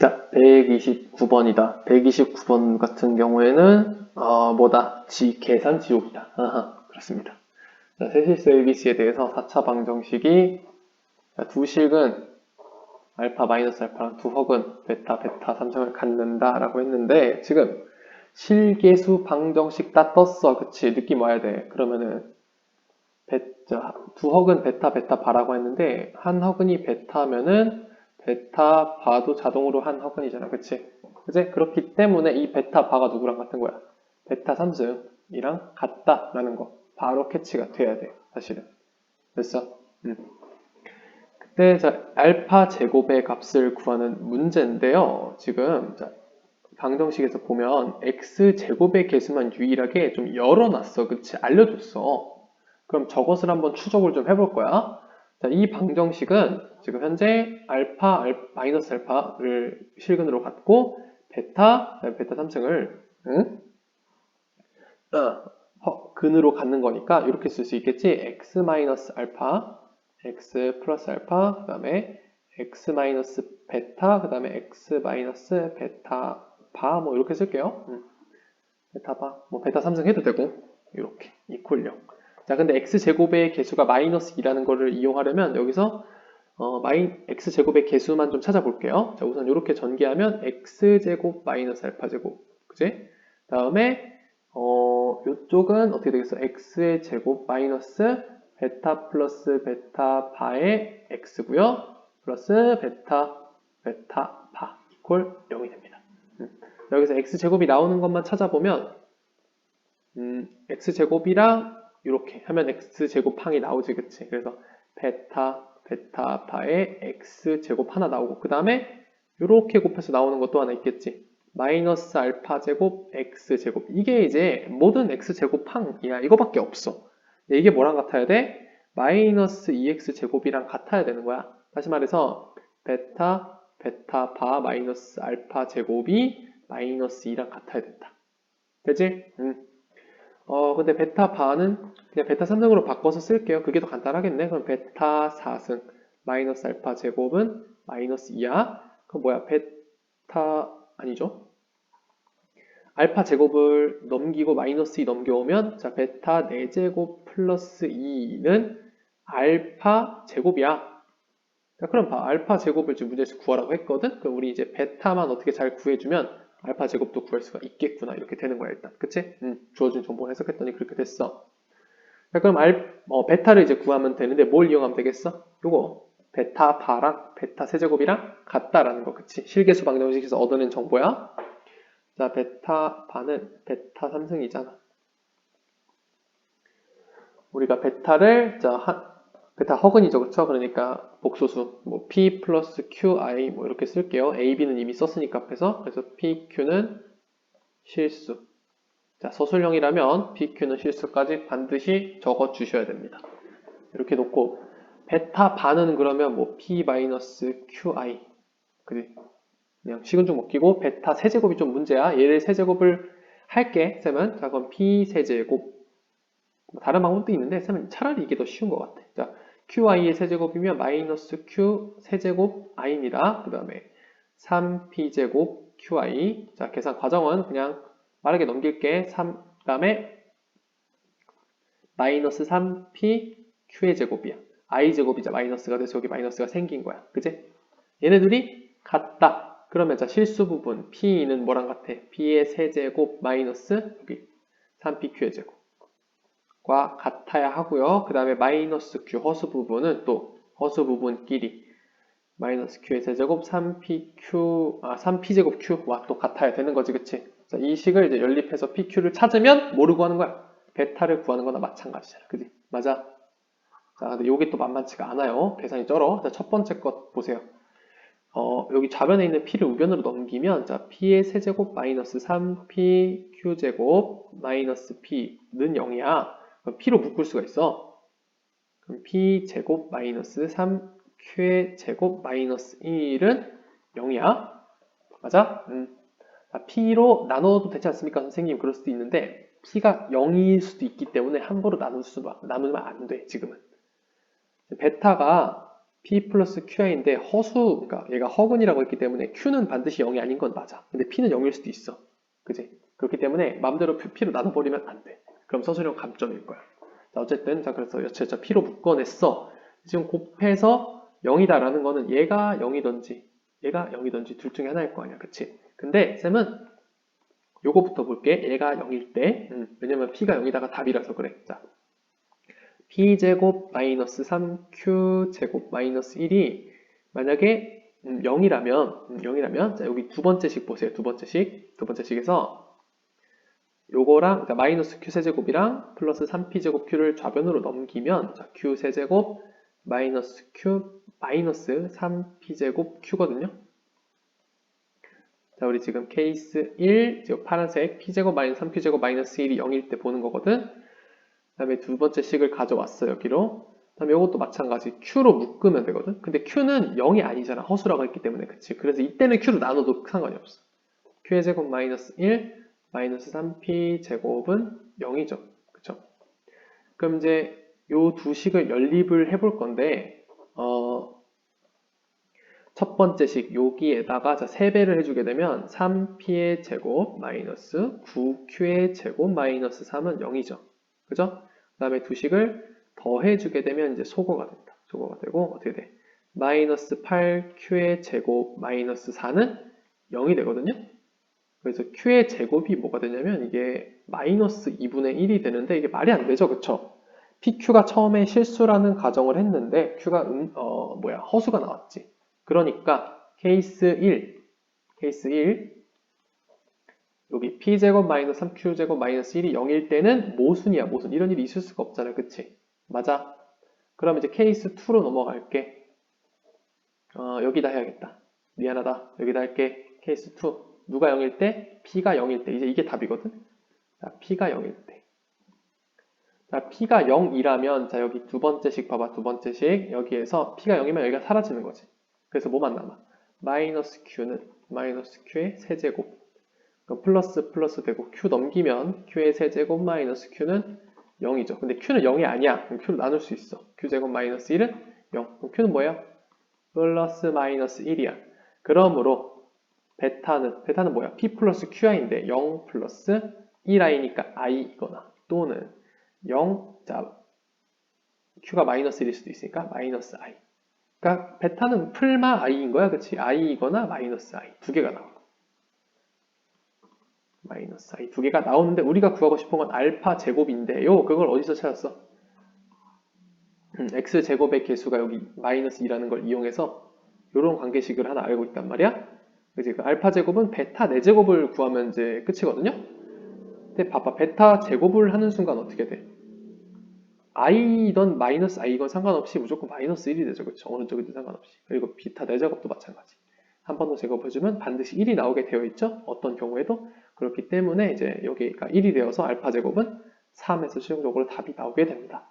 자, 129번이다. 129번 같은 경우에는 어, 뭐다? 지 계산 지옥이다. 아하, 그렇습니다. 자, 세실수 ABC에 대해서 4차 방정식이 자, 두 식은 알파 마이너스 알파랑 두 혹은 베타 베타 삼성을 갖는다 라고 했는데 지금 실계수 방정식 다 떴어. 그치? 느낌 와야 돼. 그러면은 베타, 두 혹은 베타 베타 바라고 했는데 한 혹은이 베타면은 베타 바도 자동으로 한 허근이잖아. 그치? 그치? 그렇기 때문에 이 베타 바가 누구랑 같은 거야? 베타 3승이랑 같다라는 거. 바로 캐치가 돼야 돼. 사실은. 됐어? 음. 그때 자, 알파 제곱의 값을 구하는 문제인데요. 지금 자, 방정식에서 보면 x 제곱의 개수만 유일하게 좀 열어놨어. 그치? 알려줬어. 그럼 저것을 한번 추적을 좀 해볼 거야. 자, 이 방정식은 지금 현재 알파, 알, 마이너스 알파를 실근으로 갖고 베타, 베타 3승을 응? 어, 허, 근으로 갖는 거니까 이렇게 쓸 수 있겠지. x 마이너스 알파, x 플러스 알파, 그 다음에 x 마이너스 베타, 그 다음에 x 마이너스 베타 바, 뭐 이렇게 쓸게요. 음. 베타 바, 뭐 베타 3승 해도 되고 이렇게 이퀄 0. 자, 근데 x제곱의 개수가 마이너스 2라는 거를 이용하려면 여기서 어, 마이, x제곱의 개수만 좀 찾아볼게요. 자, 우선 이렇게 전개하면 x제곱 마이너스 알파제곱. 그지? 다음에 어, 이쪽은 어떻게 되겠어? x의 제곱 마이너스 베타 플러스 베타 바의 x고요. 플러스 베타 베타 바 이퀄 0이 됩니다. 음. 여기서 x제곱이 나오는 것만 찾아보면 음, x제곱이랑 이렇게 하면 x제곱항이 나오지 그치? 그래서 베타 베타파의 x제곱 하나 나오고 그 다음에 이렇게 곱해서 나오는 것도 하나 있겠지. 마이너스 알파 제곱 x제곱. 이게 이제 모든 x제곱항이야. 이거밖에 없어. 이게 뭐랑 같아야 돼? 마이너스 2x제곱이랑 같아야 되는 거야. 다시 말해서 베타 베타바 마이너스 알파 제곱이 마이너스 2랑 같아야 된다. 되지? 응. 어, 근데 베타 바는 그냥 베타 3승으로 바꿔서 쓸게요. 그게 더 간단하겠네. 그럼 베타 4승 마이너스 알파 제곱은 마이너스 2야. 그럼 뭐야? 베타 아니죠? 알파 제곱을 넘기고 마이너스 2 넘겨오면 자 베타 4제곱 플러스 2는 알파 제곱이야. 자, 그럼 봐. 알파 제곱을 지금 문제에서 구하라고 했거든? 그럼 우리 이제 베타만 어떻게 잘 구해주면 알파 제곱도 구할 수가 있겠구나 이렇게 되는 거야 일단 그치? 음, 주어진 정보 해석했더니 그렇게 됐어 자 그럼 알, 어, 베타를 이제 구하면 되는데 뭘 이용하면 되겠어? 요거 베타 바랑 베타 세제곱이랑 같다라는 거 그치? 실계수 방정식에서 얻어낸 정보야 자 베타 바는 베타 3승이잖아 우리가 베타를 자 한, 베타 허근이죠 그쵸? 그러니까 복소수 뭐 p 플러스 qi 뭐 이렇게 쓸게요. a, b는 이미 썼으니까 앞에서 그래서 p, q는 실수 자 서술형이라면 p, q는 실수까지 반드시 적어 주셔야 됩니다. 이렇게 놓고 베타 반은 그러면 뭐 p 마이너스 qi 그지? 그냥 식은죽 먹기고 베타 세제곱이 좀 문제야. 얘를 세제곱을 할게 쌤은 자 그럼 p 세제곱 뭐 다른 방법도 있는데 쌤은 차라리 이게 더 쉬운 것 같아. 자 qi의 세제곱이면 마이너스 q 세제곱 i입니다. 그 다음에 3p제곱 qi 자 계산 과정은 그냥 빠르게 넘길게 3, 그 다음에 마이너스 3p q의 제곱이야. i제곱이자 마이너스가 돼서 여기 마이너스가 생긴 거야. 그지? 얘네들이 같다. 그러면 자 실수 부분 p는 뭐랑 같아? p의 세제곱 마이너스 여기 3pq의 제곱 과 같아야 하고요. 그 다음에 마이너스 q 허수 부분은 또 허수 부분끼리 마이너스 q의 세제곱 3pq 아 3p제곱 q와 또 같아야 되는 거지 그치? 자, 이 식을 이제 연립해서 pq를 찾으면 모르고 하는 거야. 베타를 구하는 거나 마찬가지잖아. 그지? 맞아? 자, 근데 요게 또 만만치가 않아요. 계산이 쩔어. 자, 첫 번째 것 보세요. 어, 여기 좌변에 있는 p를 우변으로 넘기면 자, p의 세제곱 마이너스 3p q제곱 마이너스 p는 0이야. p로 묶을 수가 있어. 그럼 p 제곱 마이너스 3q 제곱 마이너스 1은 0이야. 맞아? 음. P로 나눠도 되지 않습니까? 선생님 그럴 수도 있는데 p가 0일 수도 있기 때문에 함부로 나눌 수, 나누면 안 돼, 지금은. 베타가 P 플러스 QI인데 허수, 그러니까 얘가 허근이라고 했기 때문에 Q는 반드시 0이 아닌 건 맞아. 근데 P는 0일 수도 있어. 그지? 그렇기 때문에 마음대로 P로 나눠버리면 안 돼. 그럼 서술형 감점일 거야. 자, 어쨌든, 자, 그래서 여체 자 P로 묶어냈어. 지금 곱해서 0이다라는 거는 얘가 0이던지, 얘가 0이던지 둘 중에 하나일 거 아니야. 그치? 근데, 쌤은 요거부터 볼게. 얘가 0일 때, 음, 왜냐면 P가 0이다가 답이라서 그래. 자, P제곱 마이너스 3Q 제곱 마이너스 1이 만약에 음, 0이라면, 음, 0이라면, 자, 여기 두 번째 식 보세요. 두 번째 식. 두 번째 식에서 요거랑 그러니까 마이너스 q 세제곱이랑 플러스 3p제곱 q를 좌변으로 넘기면 자, q 세제곱 마이너스 q 마이너스 3p제곱 q거든요. 자, 우리 지금 케이스 1, 지금 파란색 p제곱 마이너스 3p제곱 마이너스 1이 0일 때 보는 거거든. 그 다음에 두 번째 식을 가져왔어, 여기로. 그 다음에 이것도 마찬가지 q로 묶으면 되거든. 근데 q는 0이 아니잖아. 허수라고 했기 때문에. 그치? 그래서 이때는 q로 나눠도 상관이 없어. q의 제곱 마이너스 1, 마이너스 3p 제곱은 0이죠. 그쵸? 그럼 이제 요 두 식을 연립을 해볼 건데, 어, 첫 번째 식, 여기에다가 자, 3배를 해주게 되면 3p의 제곱 마이너스 9q의 제곱 마이너스 3은 0이죠. 그죠? 그 다음에 두 식을 더해주게 되면 이제 소거가 된다. 소거가 되고, 어떻게 돼? 마이너스 8q의 제곱 마이너스 4는 0이 되거든요. 그래서 q의 제곱이 뭐가 되냐면 이게 마이너스 2분의 1이 되는데 이게 말이 안 되죠. 그쵸? pq가 처음에 실수라는 가정을 했는데 q가 음, 어, 뭐야 허수가 나왔지. 그러니까 케이스 1, 케이스 1 여기 p제곱 마이너스 3q제곱 마이너스 1이 0일 때는 모순이야 모순 이런 일이 있을 수가 없잖아 그치? 맞아? 그럼 이제 케이스 2로 넘어갈게 어, 여기다 해야겠다 미안하다 여기다 할게 케이스 2 누가 0일 때? P가 0일 때. 이제 이게 답이거든? 자, P가 0일 때. 자, P가 0이라면, 자, 여기 두 번째 식 봐봐, 두 번째 식. 여기에서 P가 0이면 여기가 사라지는 거지. 그래서 뭐만 남아? 마이너스 Q는 마이너스 Q의 세제곱. 플러스 플러스 되고, Q 넘기면 Q의 세제곱 마이너스 Q는 0이죠. 근데 Q는 0이 아니야. 그럼 Q를 나눌 수 있어. Q제곱 마이너스 1은 0. 그럼 Q는 뭐예요? 플러스 마이너스 1이야. 그러므로 베타는 베타는 뭐야? p 플러스 qi인데 0 플러스 1i니까 i거나 또는 0, 자 q가 마이너스 1일 수도 있으니까 마이너스 i. 그러니까 베타는 풀마 i인 거야, 그렇지? i이거나 마이너스 i 두 개가 나와. 마이너스 i 두 개가 나오는데 우리가 구하고 싶은 건 알파 제곱인데요. 그걸 어디서 찾았어? 음, x 제곱의 개수가 여기 마이너스 2라는 걸 이용해서 이런 관계식을 하나 알고 있단 말이야. 그지? 그 알파 제곱은 베타 4제곱을 구하면 이제 끝이거든요? 근데 봐봐. 베타 제곱을 하는 순간 어떻게 돼? I이던 마이너스 i건 상관없이 무조건 마이너스 1이 되죠. 그렇죠? 어느 쪽이든 상관없이. 그리고 베타 4제곱도 마찬가지. 한 번 더 제곱해주면 반드시 1이 나오게 되어 있죠? 어떤 경우에도. 그렇기 때문에 이제 여기가 1이 되어서 알파 제곱은 3에서 실용적으로 답이 나오게 됩니다.